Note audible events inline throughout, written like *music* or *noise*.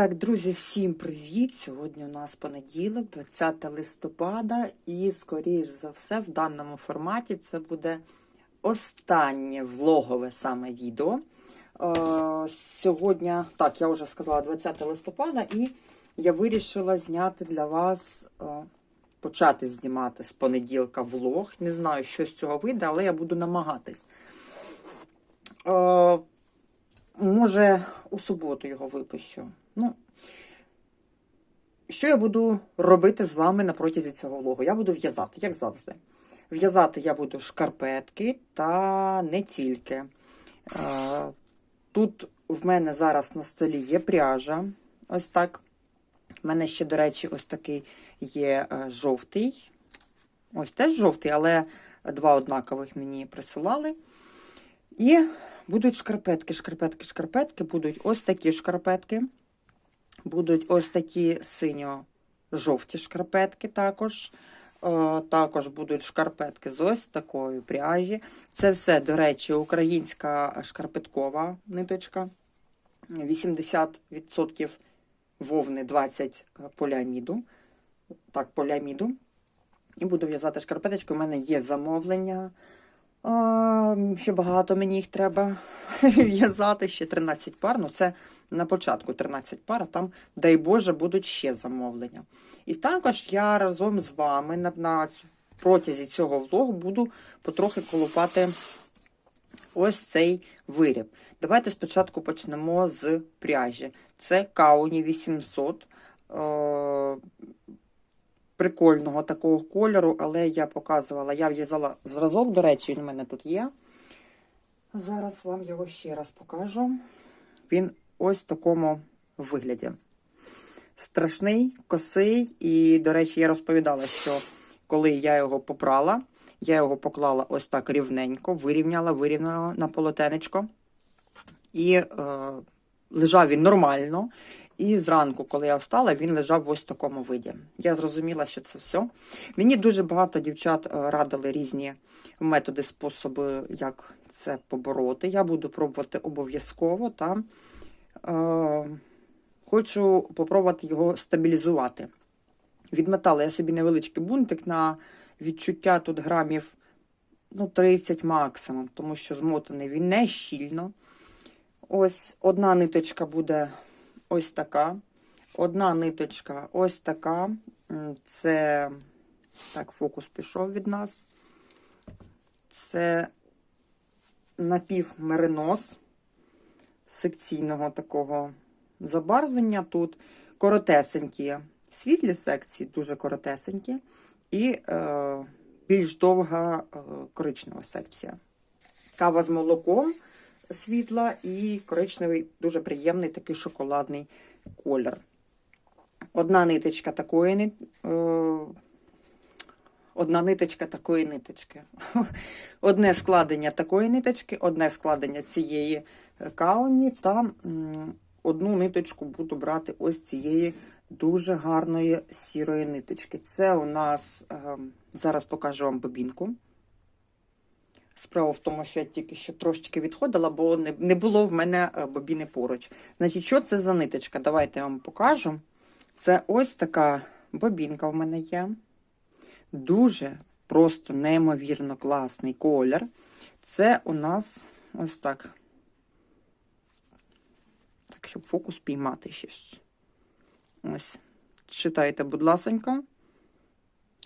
Так, друзі, всім привіт! Сьогодні у нас понеділок, 20 листопада, і, скоріш за все, в даному форматі це буде останнє влогове саме відео. Е, сьогодні, так, я вже сказала 20 листопада, і я вирішила зняти для вас, е, почати знімати з понеділка влог. Не знаю, що з цього вийде, але я буду намагатись. Е, Може, у суботу його випущу. Ну, що я буду робити з вами на протязі цього влогу? Я буду в'язати, як завжди. В'язати я буду шкарпетки та не тільки. Е, Тут в мене зараз на столі є пряжа. Ось так. У мене ще, до речі, ось такий є е, жовтий. Ось теж жовтий, але два однакових мені присилали. І будуть шкарпетки, шкарпетки, шкарпетки, будуть ось такі шкарпетки. Будуть ось такі синьо-жовті шкарпетки також. Е, Також будуть шкарпетки з ось такої пряжі. Це все, до речі, українська шкарпеткова ниточка. 80% вовни, 20 поліаміду. Так, поліаміду. І буду в'язати шкарпеточки. У мене є замовлення. Ще багато мені їх треба *laughs* в'язати, ще 13 пар. Ну, це на початку 13 пар, а там, дай Боже, будуть ще замовлення. І також я разом з вами на, на протязі цього влогу буду потрохи колупати ось цей виріб. Давайте спочатку почнемо з пряжі. Це Кауні 800. Прикольного такого кольору, але я показувала, я в'язала зразок, до речі, він у мене тут є. Зараз вам його ще раз покажу. Він ось в такому вигляді. Страшний, косий, і, до речі, я розповідала, що коли я його попрала, я його поклала ось так рівненько, вирівняла, вирівняла на полотенечко. І е, лежав він нормально. І зранку, коли я встала, він лежав в ось такому виді. Я зрозуміла, що це все. Мені дуже багато дівчат е, радили різні методи, способи, як це побороти. Я буду пробувати обов'язково та е, хочу попробувати його стабілізувати. Відметала я собі невеличкий бунтик на відчуття тут грамів ну, 30 максимум, тому що змотаний він не щільно. Ось одна ниточка буде ось така. Одна ниточка ось така. Це, так, фокус пішов від нас. Це напівмеринос секційного такого забарвлення. Тут коротесенькі світлі секції, дуже коротесенькі, і е, більш довга е, коричнева секція. Кава з молоком світла і коричневий, дуже приємний такий шоколадний колір. Одна ниточка такої е, одна ниточка такої ниточки. *laughs* Одне складення такої ниточки, одне складення цієї кауні, та одну ниточку буду брати ось цієї дуже гарної сірої ниточки. Це у нас, ем, зараз покажу вам бобінку. Справа в тому, що я тільки що трошечки відходила, бо не не було в мене е, бобіни поруч. Значить, що це за ниточка? Давайте я вам покажу. Це ось така бобінка в мене є. Дуже просто неймовірно класний колір. Це у нас ось так. Так, щоб фокус піймати ще. Ось. Читайте, будь ласенька.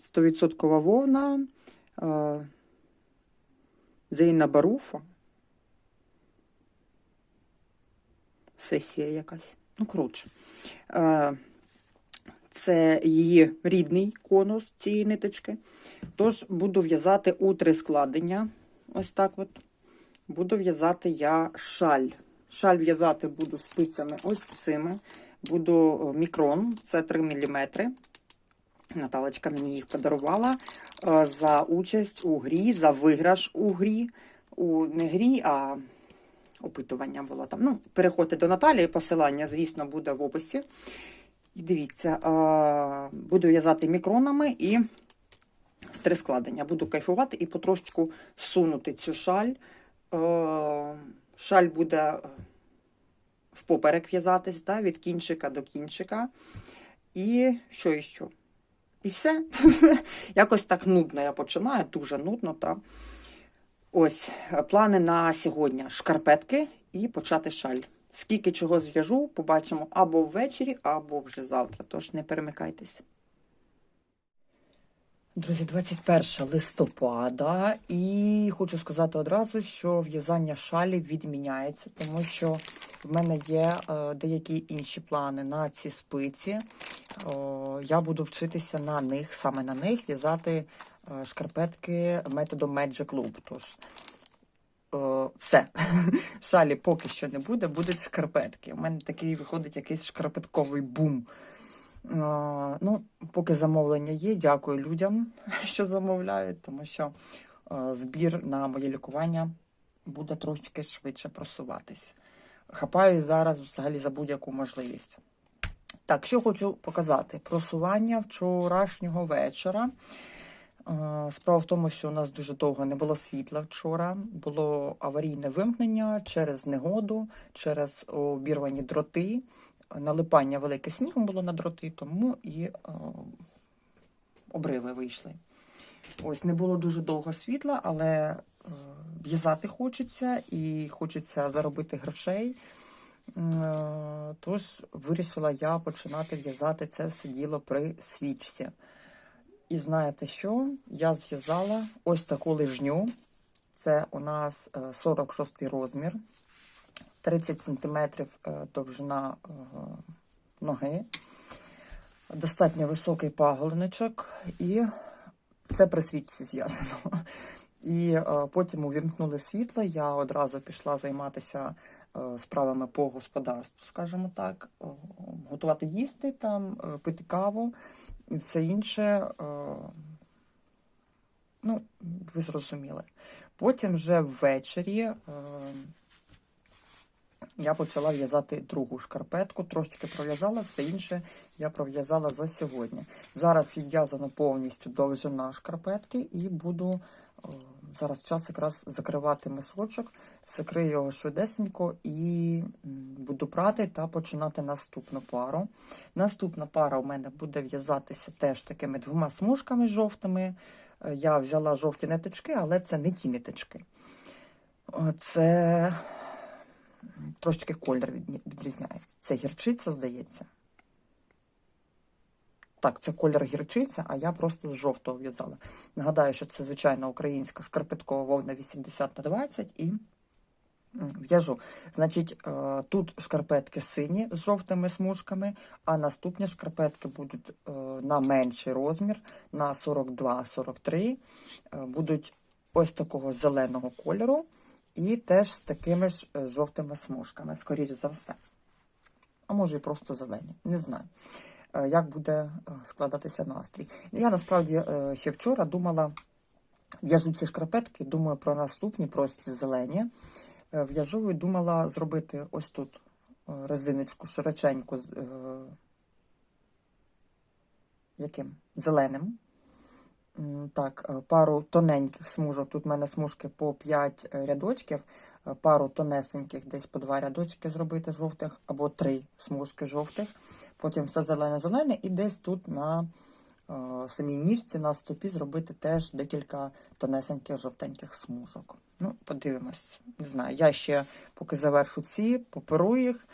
100% вовна. Е, Зейна Баруфа. Сесія якась. Ну, коротше. Це її рідний конус цієї ниточки. Тож буду в'язати у три складення. Ось так от. Буду в'язати я шаль. Шаль в'язати буду спицями ось цими. Буду мікрон, це 3 мм. Наталочка мені їх подарувала. Е, за участь у грі, за виграш у грі. У не грі, а опитування було там. Ну, Переходьте до Наталії, посилання, звісно, буде в описі. І дивіться, е, буду в'язати мікронами і в три складення. Буду кайфувати і потрошечку сунути цю шаль. Е, шаль буде впоперек в'язатись, да, від кінчика до кінчика. І що іще? І все. *laughs* Якось так нудно я починаю, дуже нудно. Та. Ось, е, плани на сьогодні: шкарпетки і почати шаль. Скільки чого зв'яжу, побачимо або ввечері, або вже завтра. Тож не перемикайтесь. Друзі, 21 листопада, і хочу сказати одразу, що в'язання шалі відміняється, тому що в мене є е, деякі інші плани на ці спиці. Я буду вчитися на них, саме на них, в'язати е, шкарпетки методом Magic Loop. Тож все. *laughs* Шалі поки що не буде, будуть шкарпетки. У мене такий виходить якийсь шкарпетковий бум. Ну, поки замовлення є, дякую людям, *laughs* що замовляють, тому що збір на моє лікування буде трошки швидше просуватись. Хапаю зараз взагалі за будь-яку можливість. Так, що хочу показати. Просування вчорашнього вечора. Справа в тому, що у нас дуже довго не було світла вчора. Було аварійне вимкнення через негоду, через обірвані дроти налипання велике снігом було на дроти, тому і е, обриви вийшли. Ось не було дуже довго світла, але е, в'язати хочеться і хочеться заробити грошей. Е, тож вирішила я починати в'язати це все діло при свічці. І знаєте що? Я зв'язала ось таку лижню. Це у нас е, 46 розмір. 30 см довжина е, ноги, достатньо високий паголничок, і це при свічці зв'язано. І е, потім увімкнули світло. Я одразу пішла займатися е, справами по господарству, скажімо так, готувати їсти там, е, пити каву і все інше. Ну, ви зрозуміли. Потім вже ввечері. я почала в'язати другу шкарпетку, трошечки пров'язала, все інше я пров'язала за сьогодні. Зараз відв'язано повністю довжина шкарпетки і буду зараз час якраз закривати мисочок, закрию його швидесенько і буду прати та починати наступну пару. Наступна пара у мене буде в'язатися теж такими двома смужками жовтими. Е, Я взяла жовті ниточки, але це не ті ниточки. Це трошечки колір відрізняється. Це гірчиця, здається. Так, це колір гірчиця, а я просто з жовтого в'язала. Нагадаю, що це звичайна українська шкарпеткова вовна 80 на 20 і в'яжу. Значить, е, тут шкарпетки сині з жовтими смужками, а наступні шкарпетки будуть е, на менший розмір, на 42-43, е, будуть ось такого зеленого кольору. І теж з такими ж жовтими смужками, скоріш за все. А може і просто зелені, не знаю, як буде е, складатися настрій. Я насправді е, ще вчора думала, в'яжу ці шкарпетки, думаю про наступні, про ці зелені. Е, В'яжу і думала зробити ось тут е, резиночку широченьку з е, яким? Зеленим. Так, е, пару тоненьких смужок. Тут в мене смужки по 5 рядочків, е, пару тонесеньких, десь по 2 рядочки зробити жовтих, або 3 смужки жовтих. Потім все зелене-зелене, і десь тут на е, самій ніжці, на стопі зробити теж декілька тонесеньких жовтеньких смужок. Ну, подивимось. Не знаю. Я ще поки завершу ці, поперу їх.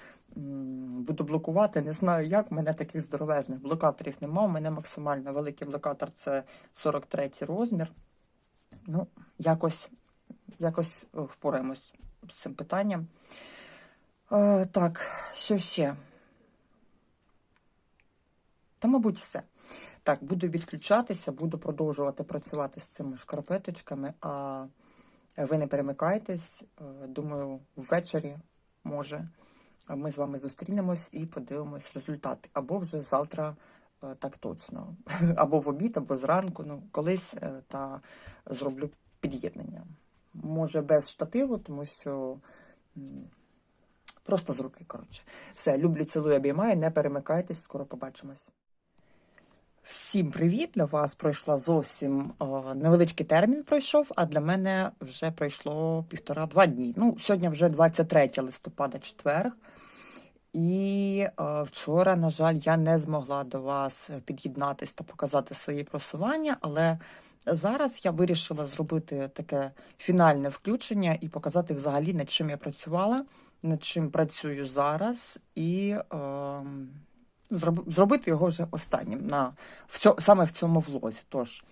Буду блокувати, не знаю як. У мене таких здоровезних блокаторів немає. У мене максимально великий блокатор це 43 розмір. Ну, якось, якось е, впораємось з цим питанням. Е, так, що ще? Та, мабуть, все. Так, буду відключатися, буду продовжувати працювати з цими шкарпеточками, а ви не перемикайтесь. Е, Думаю, ввечері може ми з вами зустрінемось і подивимось результати. Або вже завтра е, так точно. *laughs* Або в обід, або зранку. Ну, колись е, та зроблю під'єднання. Може, без штативу, тому що просто з руки, коротше. Все, люблю, цілую, обіймаю, не перемикайтесь, скоро побачимось. Всім привіт! Для вас пройшла зовсім о, невеличкий термін пройшов, а для мене вже пройшло півтора-два дні. Ну, сьогодні вже 23 листопада, четверг. І е, вчора, на жаль, я не змогла до вас під'єднатись та показати свої просування, але зараз я вирішила зробити таке фінальне включення і показати взагалі, над чим я працювала, над чим працюю зараз, і е, зроб- зробити його вже останнім на в цьо- саме в цьому влозі. Тож,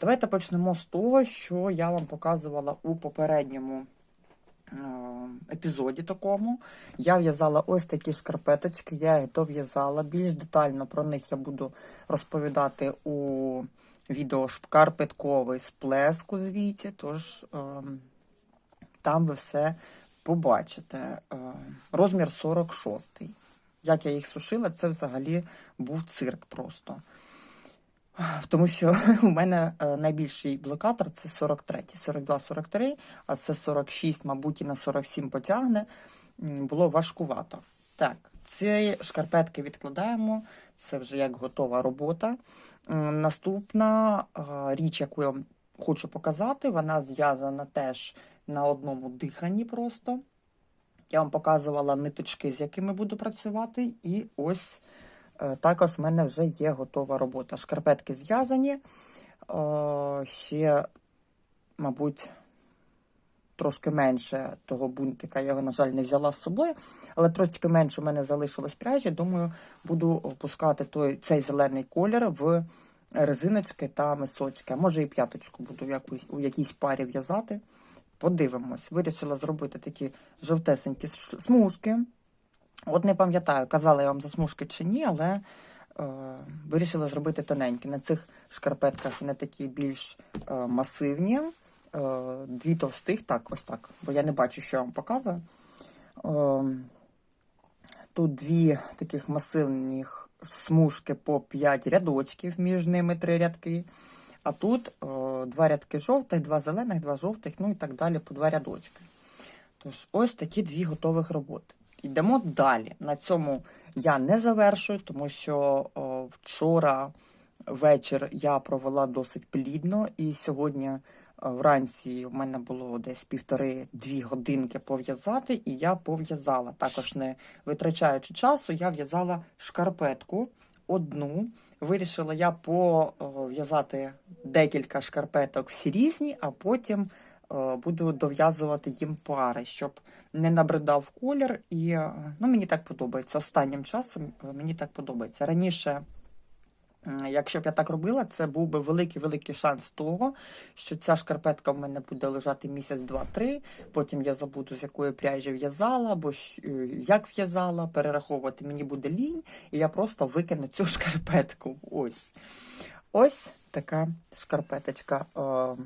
давайте почнемо з того, що я вам показувала у попередньому е, епізоді такому. Я в'язала ось такі шкарпеточки, я їх дов'язала. Більш детально про них я буду розповідати у відео шкарпетковий сплеск у звіті, тож е, там ви все побачите. Е, розмір 46. Як я їх сушила, це взагалі був цирк просто. Тому що *laughs* у мене е, найбільший блокатор це 43, 42-43, а це 46, мабуть, і на 47 потягне. Було важкувато. Так, ці шкарпетки відкладаємо. Це вже як готова робота. Наступна е, річ, яку я хочу показати, вона зв'язана теж на одному диханні просто. Я вам показувала ниточки, з якими буду працювати, і ось е, також в мене вже є готова робота. Шкарпетки зв'язані. Е, Ще, мабуть, трошки менше того бунтика. Я його, на жаль, не взяла з собою, але трошки менше в мене залишилось пряжі. Думаю, буду опускати той, цей зелений колір в резиночки та мисочки. А може і п'яточку буду в якійсь парі в'язати. Подивимось. Вирішила зробити такі жовтесенькі смужки. От не пам'ятаю, казала я вам за смужки чи ні, але е, вирішила зробити тоненькі. На цих шкарпетках вони такі більш е, масивні. Е, дві товстих, так, ось так, бо я не бачу, що я вам показую. Е, тут дві таких масивних смужки по 5 рядочків, між ними три рядки. А тут е, два рядки жовтих, два зелених, два жовтих, ну і так далі по два рядочки. Тож, ось такі дві готових роботи. Йдемо далі. На цьому я не завершую, тому що о, вчора вечір я провела досить плідно, і сьогодні е, вранці в мене було десь півтори-дві годинки пов'язати, і я пов'язала. Також не витрачаючи часу, я в'язала шкарпетку одну. Вирішила я пов'язати декілька шкарпеток всі різні, а потім е, буду дов'язувати їм пари, щоб не набридав колір. І е, ну, мені так подобається. Останнім часом е, мені так подобається. Раніше, якщо б я так робила, це був би великий-великий шанс того, що ця шкарпетка в мене буде лежати місяць, два-три. Потім я забуду, з якої пряжі в'язала, або е, як в'язала, перераховувати мені буде лінь, і я просто викину цю *laughs* шкарпетку. Ось. Ось така шкарпеточка. Е,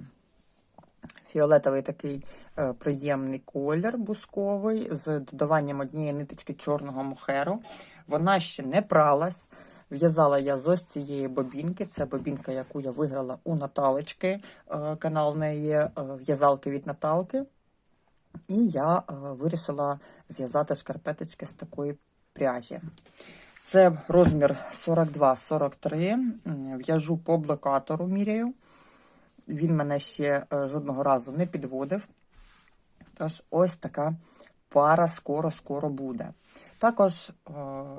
Фіолетовий такий е, приємний колір бусковий з додаванням однієї ниточки чорного мохеру. Вона ще не пралась. В'язала я з цієї бобінки. Це бобінка, яку я виграла у Наталочки. Е, канал в неї е, в'язалки від Наталки. І я е, вирішила зв'язати шкарпеточки з такої пряжі. Це розмір 42-43. В'яжу по блокатору, міряю. Він мене ще жодного разу не підводив. Тож ось така пара скоро-скоро буде. Також,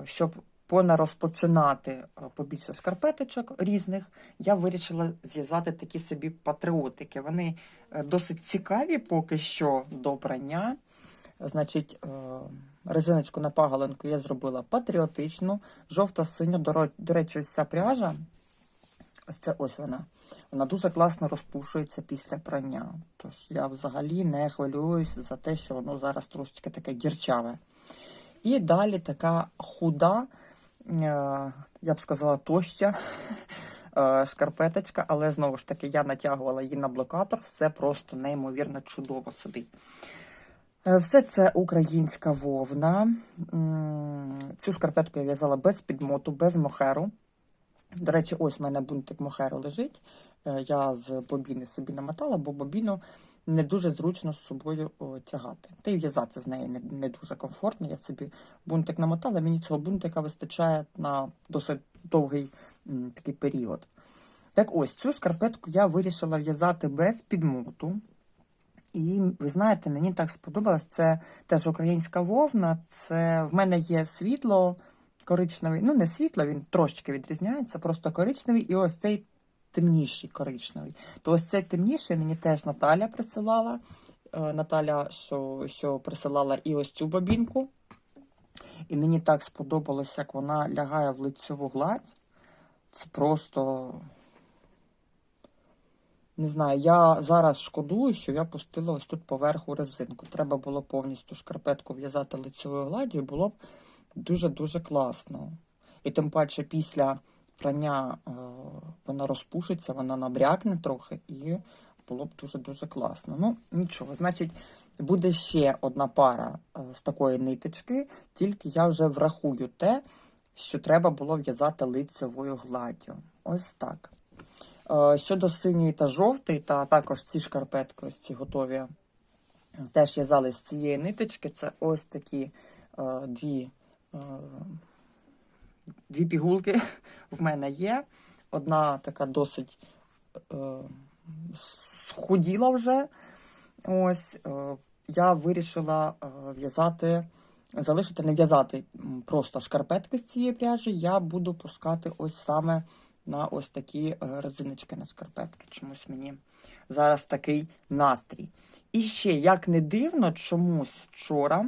щоб понарозпочинати е, побільше шкарпеточок різних, я вирішила зв'язати такі собі патріотики. Вони е, досить цікаві поки що до прання. Значить, е, резиночку на паголинку я зробила патріотичну, жовто-синю. До, речі, ось ця пряжа. Ось це ось вона. Вона дуже класно розпушується після прання. Тож я взагалі не хвилююсь за те, що воно зараз трошечки таке гірчаве. І далі така худа, я б сказала, тоща е, шкарпеточка, але знову ж таки я натягувала її на блокатор, все просто неймовірно чудово сидить. Е, Все це українська вовна. Цю шкарпетку я в'язала без підмоту, без мохеру. До речі, ось в мене бунтик мохеру лежить. Е, Я з бобіни собі намотала, бо бобіну не дуже зручно з собою тягати. Та й в'язати з неї не, не дуже комфортно. Я собі бунтик намотала, мені цього бунтика вистачає на досить довгий м, такий період. Так ось цю шкарпетку я вирішила в'язати без підмоту. І ви знаєте, мені так сподобалось. Це теж українська вовна. Це в мене є світло коричневий. Ну, не світло, він трошечки відрізняється, просто коричневий. І ось цей темніший коричневий. То ось цей темніший мені теж Наталя присилала. Е, Наталя, що, що присилала і ось цю бабінку. І мені так сподобалось, як вона лягає в лицьову гладь. Це просто. Не знаю, я зараз шкодую, що я пустила ось тут поверху резинку. Треба було повністю шкарпетку в'язати лицевою гладдю, було б дуже-дуже класно. І тим паче після прання е, вона розпушиться, вона набрякне трохи, і було б дуже-дуже класно. Ну, нічого, значить, буде ще одна пара е, з такої ниточки, тільки я вже врахую те, що треба було в'язати лицевою гладдю. Ось так. Е, Щодо синьої та жовтої, та також ці шкарпетки, ось ці готові, теж в'язали з цієї ниточки. Це ось такі дві, дві пігулки *laughs* в мене є. Одна така досить е, схуділа вже. Ось е, я вирішила е, в'язати, залишити не в'язати просто шкарпетки з цієї пряжі. Я буду пускати ось саме на ось такі е, резиночки на шкарпетки. Чомусь мені зараз такий настрій. І ще, як не дивно, чомусь вчора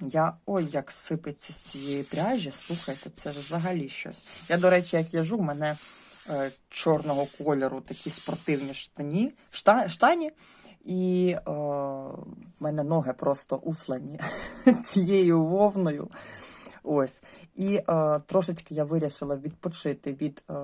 я ой, як сипеться з цієї пряжі. Слухайте, це взагалі щось. Я, до речі, як в'яжу, в мене е, чорного кольору такі спортивні штані, шта, штані. І е, в мене ноги просто услані *laughs* цією вовною. Ось. І е, трошечки я вирішила відпочити від е,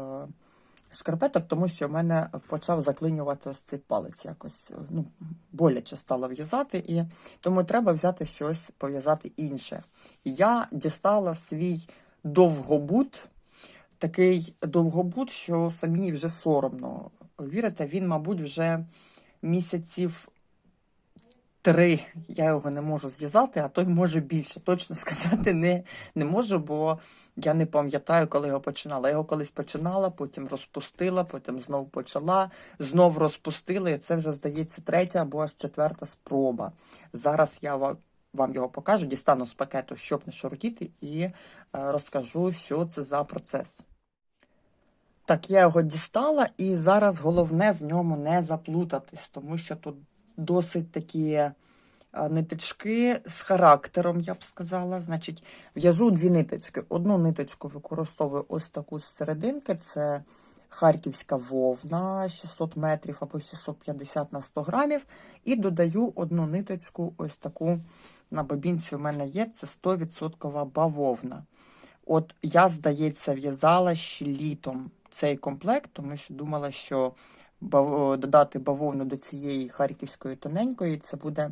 шкарпеток, тому що в мене почав заклинювати ось цей палець якось. е, Ну, боляче стало в'язати, і тому треба взяти щось пов'язати інше. Я дістала свій довгобут, такий довгобут, що самі вже соромно. Вірите, він, мабуть, вже місяців три я його не можу зв'язати, а той може більше. Точно *laughs* сказати не, не можу, бо я не пам'ятаю, коли його починала. Я його колись починала, потім розпустила, потім знов почала, знов розпустила. І це вже здається третя або аж четверта спроба. Зараз я вам його покажу, дістану з пакету, щоб не шарутіти, і е, розкажу, що це за процес. Так, я його дістала, і зараз головне в ньому не заплутатись, тому що тут досить такі е, ниточки з характером, я б сказала. Значить, в'яжу дві ниточки. Одну ниточку використовую ось таку з серединки, це харківська вовна 600 метрів або 650 на 100 грамів. І додаю одну ниточку, ось таку на бобінці у мене є, це 100% бавовна. От я, здається, в'язала ще літом цей комплект, тому що думала, що бав- додати бавовну до цієї харківської тоненької, це буде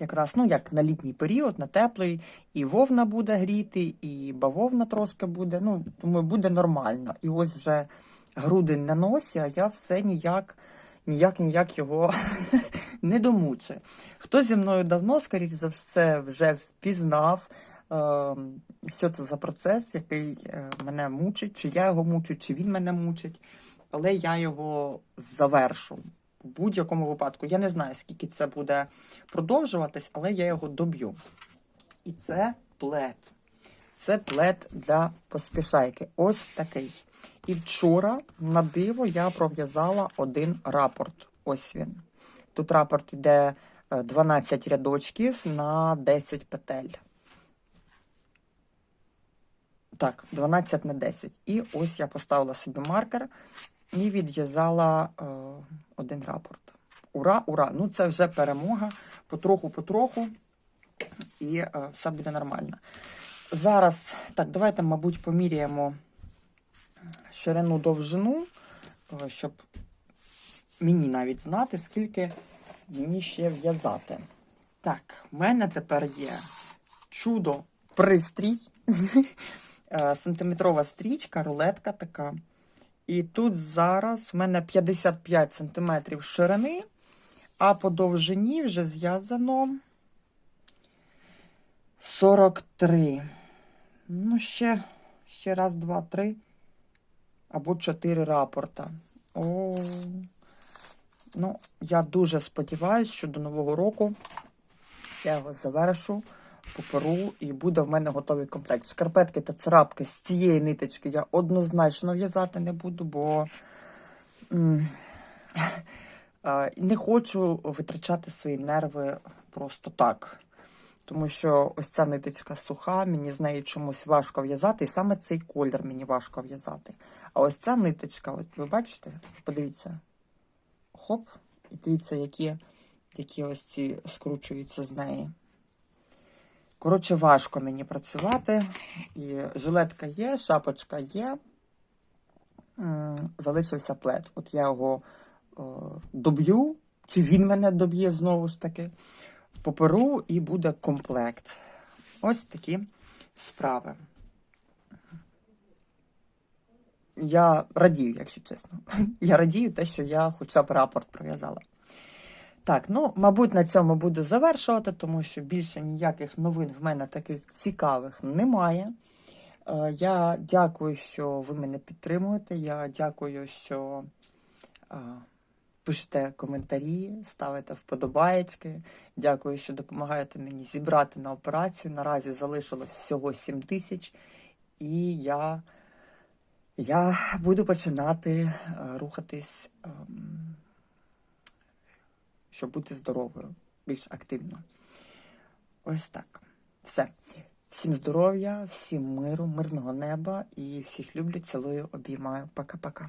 якраз ну, як на літній період, на теплий, і вовна буде гріти, і бавовна трошки буде. Ну, думаю, буде нормально. І ось вже грудень на носі, а я все ніяк, ніяк, ніяк його *laughs* не домучу. Хто зі мною давно, скоріш за все, вже впізнав, е, що це за процес, який е, мене мучить, чи я його мучу, чи він мене мучить. Але я його завершу в будь-якому випадку. Я не знаю, скільки це буде продовжуватись, але я його доб'ю. І це плед. Це плед для поспішайки. Ось такий. І вчора, на диво, я пров'язала один рапорт. Ось він. Тут рапорт йде е, 12 рядочків на 10 петель. Так, 12 на 10. І ось я поставила собі маркер і відв'язала е, один рапорт. Ура, ура! Ну це вже перемога. Потроху-потроху. І е, все буде нормально. Зараз, так, давайте, мабуть, поміряємо ширину довжину, е, щоб мені навіть знати, скільки мені ще в'язати. Так, в мене тепер є чудо пристрій. *laughs* Е, Сантиметрова стрічка, рулетка така. І тут зараз в мене 55 сантиметрів ширини, а по довжині вже зв'язано 43. Ну, ще, ще раз, два, три або чотири рапорта. О, Ну, я дуже сподіваюся, що до Нового року я його завершу, поперу, і буде в мене готовий комплект. Шкарпетки та царапки з цієї ниточки я однозначно в'язати не буду, бо не хочу витрачати свої нерви просто так. Тому що ось ця ниточка суха, мені з нею чомусь важко в'язати, і саме цей колір мені важко в'язати. А ось ця ниточка, от ви бачите, подивіться, хоп, і дивіться, які, які ось ці скручуються з неї. Коротше, важко мені працювати. І жилетка є, шапочка є. Залишився плед. От я його е, доб'ю, чи він мене доб'є знову ж таки. Поперу і буде комплект. Ось такі справи. Я радію, якщо чесно. *laughs* Я радію те, що я хоча б рапорт пров'язала. Так, ну, мабуть, на цьому буду завершувати, тому що більше ніяких новин в мене таких цікавих немає. Е, Я дякую, що ви мене підтримуєте. Я дякую, що е, пишете коментарі, ставите вподобаєчки. Дякую, що допомагаєте мені зібрати на операцію. Наразі залишилось всього 7 тисяч, і я, я буду починати е, рухатись, ем, щоб бути здоровою, більш активно. Ось так. Все. Всім здоров'я, всім миру, мирного неба і всіх люблю, цілую, обіймаю. Пока-пока.